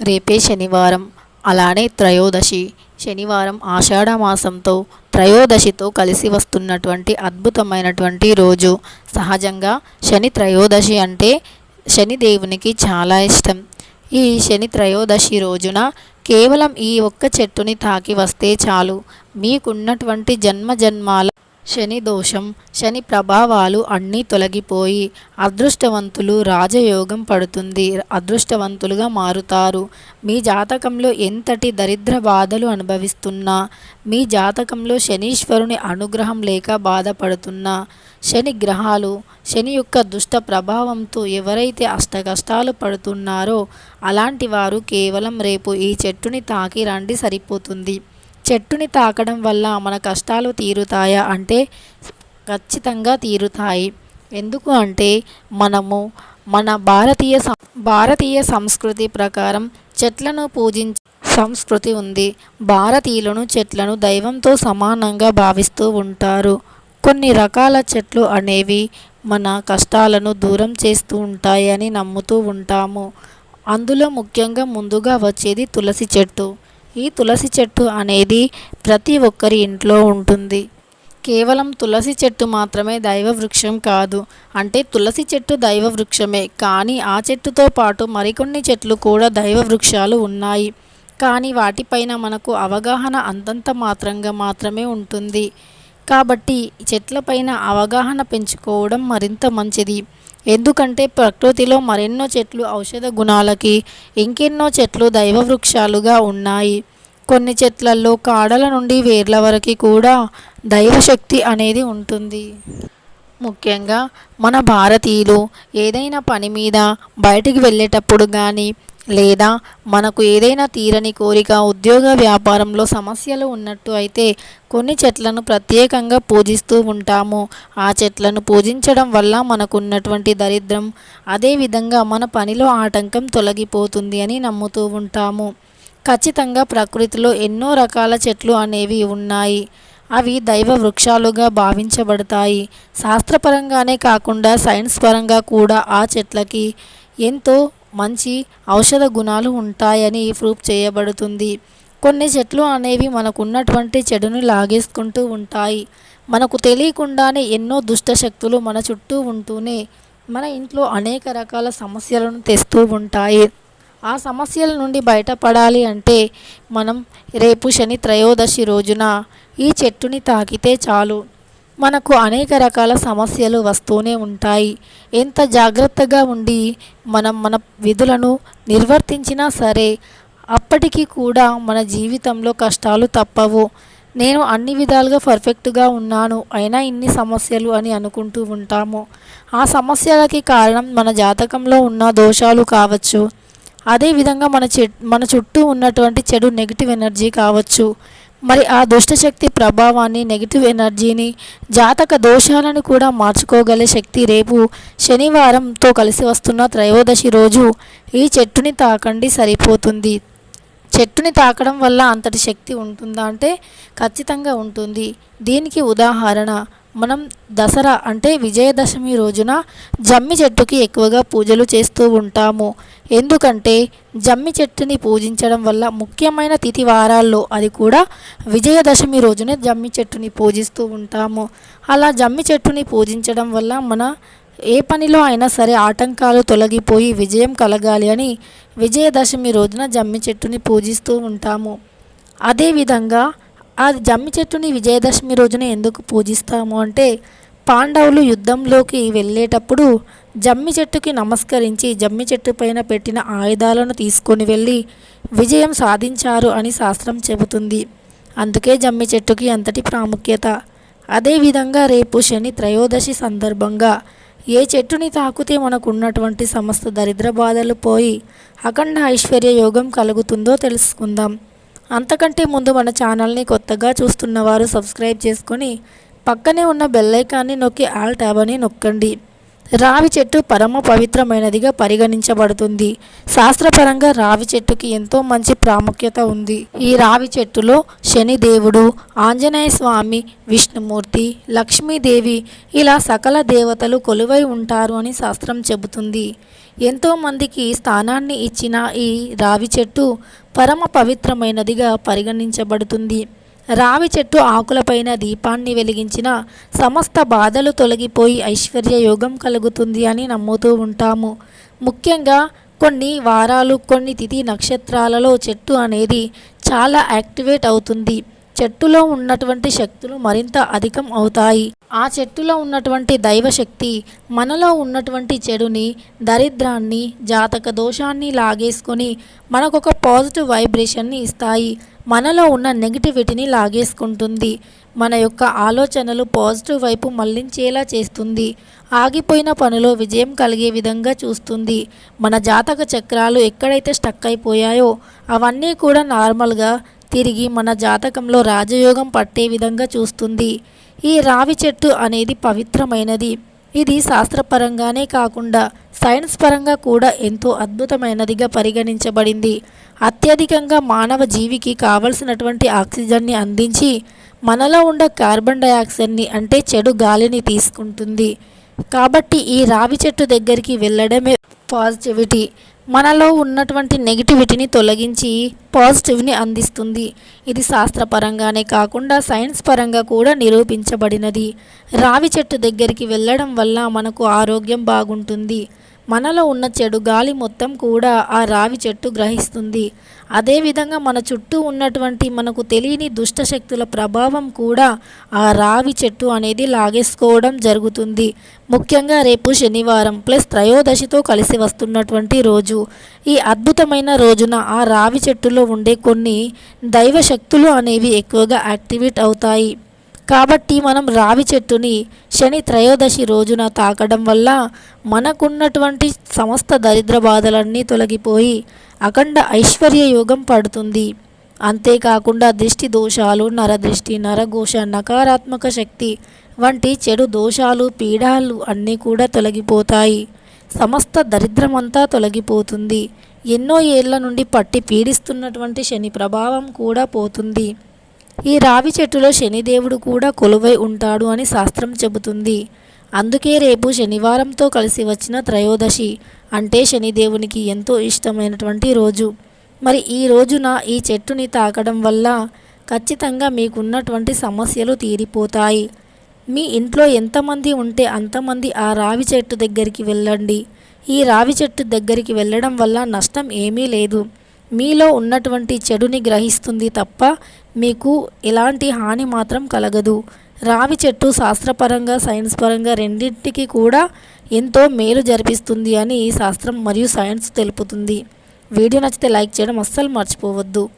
రేపే శనివారం. అలానే త్రయోదశి. శనివారం ఆషాఢ మాసంతో త్రయోదశితో కలిసి వస్తున్నటువంటి అద్భుతమైనటువంటి రోజు. సహజంగా శని త్రయోదశి అంటే శనిదేవునికి చాలా ఇష్టం. ఈ శని త్రయోదశి రోజున కేవలం ఈ ఒక్క చెట్టుని తాకి వస్తే చాలు. మీకున్నటువంటి జన్మ జన్మాల శని దోషం శని ప్రభావాలు అన్నీ తొలగిపోయి అదృష్టవంతులు రాజయోగం పడుతుంది అదృష్టవంతులుగా మారుతారు. మీ జాతకంలో ఎంతటి దరిద్ర బాధలు అనుభవిస్తున్నా మీ జాతకంలో శనీశ్వరుని అనుగ్రహం లేక బాధపడుతున్నా శని గ్రహాలు శని యొక్క దుష్ట ప్రభావంతో ఎవరైతే అష్టకష్టాలు పడుతున్నారో అలాంటి వారు కేవలం రేపు ఈ చెట్టుని తాకి రండి సరిపోతుంది. చెట్టుని తాకడం వల్ల మన కష్టాలు తీరుతాయా అంటే ఖచ్చితంగా తీరుతాయి. ఎందుకు అంటే మనము మన భారతీయ భారతీయ సంస్కృతి ప్రకారం చెట్లను పూజించే సంస్కృతి ఉంది. భారతీయులను చెట్లను దైవంతో సమానంగా భావిస్తూ ఉంటారు. కొన్ని రకాల చెట్లు అనేవి మన కష్టాలను దూరం చేస్తూ ఉంటాయని నమ్ముతూ ఉంటాము. అందులో ముఖ్యంగా ముందుగా వచ్చేది తులసి చెట్టు. ఈ తులసి చెట్టు అనేది ప్రతి ఒక్కరి ఇంట్లో ఉంటుంది. కేవలం తులసి చెట్టు మాత్రమే దైవ వృక్షం కాదు. అంటే తులసి చెట్టు దైవ వృక్షమే. కానీ ఆ చెట్టుతో పాటు మరికొన్ని చెట్లు కూడా దైవ వృక్షాలు ఉన్నాయి. కానీ వాటిపైన మనకు అవగాహన అంతంత మాత్రంగా మాత్రమే ఉంటుంది. కాబట్టి చెట్లపైన అవగాహన పెంచుకోవడం మరింత మంచిది. ఎందుకంటే ప్రకృతిలో మరెన్నో చెట్లు ఔషధ గుణాలకి ఇంకెన్నో చెట్లు దైవ వృక్షాలుగా ఉన్నాయి. కొన్ని చెట్లల్లో కాడల నుండి వేర్ల వరకు కూడా దైవశక్తి అనేది ఉంటుంది. ముఖ్యంగా మన భారతీయులు ఏదైనా పని మీద బయటికి వెళ్ళేటప్పుడు కానీ లేదా మనకు ఏదైనా తీరని కోరిక ఉద్యోగ వ్యాపారంలో సమస్యలు ఉన్నట్టు అయితే కొన్ని చెట్లను ప్రత్యేకంగా పూజిస్తూ ఉంటాము. ఆ చెట్లను పూజించడం వల్ల మనకు ఉన్నటువంటి దరిద్రం అదేవిధంగా మన పనిలో ఆటంకం తొలగిపోతుంది అని నమ్ముతూ ఉంటాము. ఖచ్చితంగా ప్రకృతిలో ఎన్నో రకాల చెట్లు అనేవి ఉన్నాయి. అవి దైవ వృక్షాలుగా భావించబడతాయి. శాస్త్రపరంగానే కాకుండా సైన్స్ పరంగా కూడా ఆ చెట్లకి ఎంతో మంచి ఔషధ గుణాలు ఉంటాయని ప్రూఫ్ చేయబడుతుంది. కొన్ని చెట్లు అనేవి మనకున్నటువంటి చెడుని లాగేసుకుంటూ ఉంటాయి. మనకు తెలియకుండానే ఎన్నో దుష్ట శక్తులు మన చుట్టూ ఉంటూనే మన ఇంట్లో అనేక రకాల సమస్యలను తెస్తూ ఉంటాయి. ఆ సమస్యల నుండి బయటపడాలి అంటే మనం రేపు శని త్రయోదశి రోజున ఈ చెట్టుని తాకితే చాలు. మనకు అనేక రకాల సమస్యలు వస్తూనే ఉంటాయి. ఎంత జాగ్రత్తగా ఉండి మనం మన విధులను నిర్వర్తించినా సరే అప్పటికి కూడా మన జీవితంలో కష్టాలు తప్పవు. నేను అన్ని విధాలుగా పర్ఫెక్ట్గా ఉన్నాను అయినా ఇన్ని సమస్యలు అని అనుకుంటూ ఉంటాము. ఆ సమస్యలకి కారణం మన జాతకంలో ఉన్న దోషాలు కావచ్చు. అదేవిధంగా మన చె మన చుట్టూ ఉన్నటువంటి చెడు నెగిటివ్ ఎనర్జీ కావచ్చు. మరి ఆ దుష్టశక్తి ప్రభావాన్ని నెగిటివ్ ఎనర్జీని జాతక దోషాలను కూడా మార్చుకోగల శక్తి రేపు శనివారంతో కలిసి వస్తున్న త్రయోదశి రోజు. ఈ చెట్టుని తాకండి సరిపోతుంది. చెట్టుని తాకడం వల్ల అంతటి శక్తి ఉంటుందా అంటే ఖచ్చితంగా ఉంటుంది. దీనికి ఉదాహరణ మనం దసరా అంటే విజయదశమి రోజున జమ్మి చెట్టుకి ఎక్కువగా పూజలు చేస్తూ ఉంటాము. ఎందుకంటే జమ్మి చెట్టుని పూజించడం వల్ల ముఖ్యమైన తిథి వారాల్లో అది కూడా విజయదశమి రోజునే జమ్మి చెట్టుని పూజిస్తూ ఉంటాము. అలా జమ్మి చెట్టుని పూజించడం వల్ల మన ఏ పనిలో అయినా సరే ఆటంకాలు తొలగిపోయి విజయం కలగాలి అని విజయదశమి రోజున జమ్మి చెట్టుని పూజిస్తూ ఉంటాము. అదేవిధంగా ఆ జమ్మి చెట్టుని విజయదశమి రోజున ఎందుకు పూజిస్తాము అంటే పాండవులు యుద్ధంలోకి వెళ్ళేటప్పుడు జమ్మి చెట్టుకి నమస్కరించి జమ్మి చెట్టు పైన పెట్టిన ఆయుధాలను తీసుకొని వెళ్ళి విజయం సాధించారు అని శాస్త్రం చెబుతుంది. అందుకే జమ్మి చెట్టుకి అంతటి ప్రాముఖ్యత. అదేవిధంగా రేపు శని త్రయోదశి సందర్భంగా ఏ చెట్టుని తాకుతే మనకు ఉన్నటువంటి సమస్త దరిద్ర బాధలు పోయి అఖండ ఐశ్వర్య యోగం కలుగుతుందో తెలుసుకుందాం. అంతకంటే ముందు మన ఛానల్ని కొత్తగా చూస్తున్నవారు సబ్స్క్రైబ్ చేసుకొని పక్కనే ఉన్న బెల్లైకాన్ని నొక్కి ఆల్ ట్యాబ్ అని నొక్కండి. రావి చెట్టు పరమ పవిత్రమైనదిగా పరిగణించబడుతుంది. శాస్త్రపరంగా రావి చెట్టుకి ఎంతో మంచి ప్రాముఖ్యత ఉంది. ఈ రావి చెట్టులో శనిదేవుడు ఆంజనేయ స్వామి విష్ణుమూర్తి లక్ష్మీదేవి ఇలా సకల దేవతలు కొలువై ఉంటారు అని శాస్త్రం చెబుతుంది. ఎంతోమందికి స్థానాన్ని ఇచ్చిన ఈ రావి చెట్టు పరమ పవిత్రమైనదిగా పరిగణించబడుతుంది. రావి చెట్టు ఆకులపైన దీపాన్ని వెలిగించిన సమస్త బాధలు తొలగిపోయి ఐశ్వర్య యోగం కలుగుతుంది అని నమ్ముతూ ఉంటాము. ముఖ్యంగా కొన్ని వారాలు కొన్ని తిథి నక్షత్రాలలో చెట్టు అనేది చాలా యాక్టివేట్ అవుతుంది. చెట్టులో ఉన్నటువంటి శక్తులు మరింత అధికం అవుతాయి. ఆ చెట్టులో ఉన్నటువంటి దైవశక్తి మనలో ఉన్నటువంటి చెడుని దరిద్రాన్ని జాతక దోషాన్ని లాగేసుకొని మనకొక పాజిటివ్ వైబ్రేషన్ని ఇస్తాయి. మనలో ఉన్న నెగిటివిటీని లాగేసుకుంటుంది. మన యొక్క ఆలోచనలు పాజిటివ్ వైపు మళ్ళించేలా చేస్తుంది. ఆగిపోయిన పనిలో విజయం కలిగే విధంగా చూస్తుంది. మన జాతక చక్రాలు ఎక్కడైతే స్టక్ అయిపోయాయో అవన్నీ కూడా నార్మల్గా తిరిగి మన జాతకంలో రాజయోగం పట్టే విధంగా చూస్తుంది. ఈ రావి చెట్టు అనేది పవిత్రమైనది. ఇది శాస్త్రపరంగానే కాకుండా సైన్స్ పరంగా కూడా ఎంతో అద్భుతమైనదిగా పరిగణించబడింది. అత్యధికంగా మానవ జీవికి కావలసినటువంటి ఆక్సిజన్ని అందించి మనలో ఉండే కార్బన్ డయాక్సైడ్ని అంటే చెడు గాలిని తీసుకుంటుంది. కాబట్టి ఈ రావి చెట్టు దగ్గరికి వెళ్ళడమే పాజిటివిటీ. మనలో ఉన్నటువంటి నెగిటివిటీని తొలగించి పాజిటివ్ని అందిస్తుంది. ఇది శాస్త్రపరంగానే కాకుండా సైన్స్ పరంగా కూడా నిరూపించబడినది. రావి చెట్టు దగ్గరికి వెళ్ళడం వల్ల మనకు ఆరోగ్యం బాగుంటుంది. మనలో ఉన్న చెడు గాలి మొత్తం కూడా ఆ రావి చెట్టు గ్రహిస్తుంది. అదేవిధంగా మన చుట్టూ ఉన్నటువంటి మనకు తెలియని దుష్టశక్తుల ప్రభావం కూడా ఆ రావి చెట్టు అనేది లాగేసుకోవడం జరుగుతుంది. ముఖ్యంగా రేపు శనివారం ప్లస్ త్రయోదశితో కలిసి వస్తున్నటువంటి రోజు. ఈ అద్భుతమైన రోజున ఆ రావి చెట్టులో ఉండే కొన్ని దైవ శక్తులు అనేవి ఎక్కువగా యాక్టివేట్ అవుతాయి. కాబట్టి మనం రావి చెట్టుని శని త్రయోదశి రోజున తాకడం వల్ల మనకున్నటువంటి సమస్త దరిద్ర బాధలన్నీ తొలగిపోయి అఖండ ఐశ్వర్య యోగం పడుతుంది. అంతేకాకుండా దృష్టి దోషాలు నరదృష్టి నరఘోష నకారాత్మక శక్తి వంటి చెడు దోషాలు పీడాలు అన్నీ కూడా తొలగిపోతాయి. సమస్త దరిద్రమంతా తొలగిపోతుంది. ఎన్నో ఏళ్ళ నుండి పట్టి పీడిస్తున్నటువంటి శని ప్రభావం కూడా పోతుంది. ఈ రావి చెట్టులో శనిదేవుడు కూడా కొలువై ఉంటాడు అని శాస్త్రం చెబుతుంది. అందుకే రేపు శనివారంతో కలిసి వచ్చిన త్రయోదశి అంటే శనిదేవునికి ఎంతో ఇష్టమైనటువంటి రోజు. మరి ఈ రోజున ఈ చెట్టుని తాకడం వల్ల ఖచ్చితంగా మీకున్నటువంటి సమస్యలు తీరిపోతాయి. మీ ఇంట్లో ఎంతమంది ఉంటే అంతమంది ఆ రావి చెట్టు దగ్గరికి వెళ్ళండి. ఈ రావి చెట్టు దగ్గరికి వెళ్ళడం వల్ల నష్టం ఏమీ లేదు. మీలో ఉన్నటువంటి చెడుని గ్రహిస్తుంది తప్ప మీకు ఎలాంటి హాని మాత్రం కలగదు. రావి చెట్టు శాస్త్రపరంగా సైన్స్ పరంగా రెండింటికి కూడా ఎంతో మేలు జరిపిస్తుంది అని శాస్త్రం మరియు సైన్స్ తెలుపుతుంది. వీడియో నచ్చితే లైక్ చేయడం అస్సలు మర్చిపోవద్దు.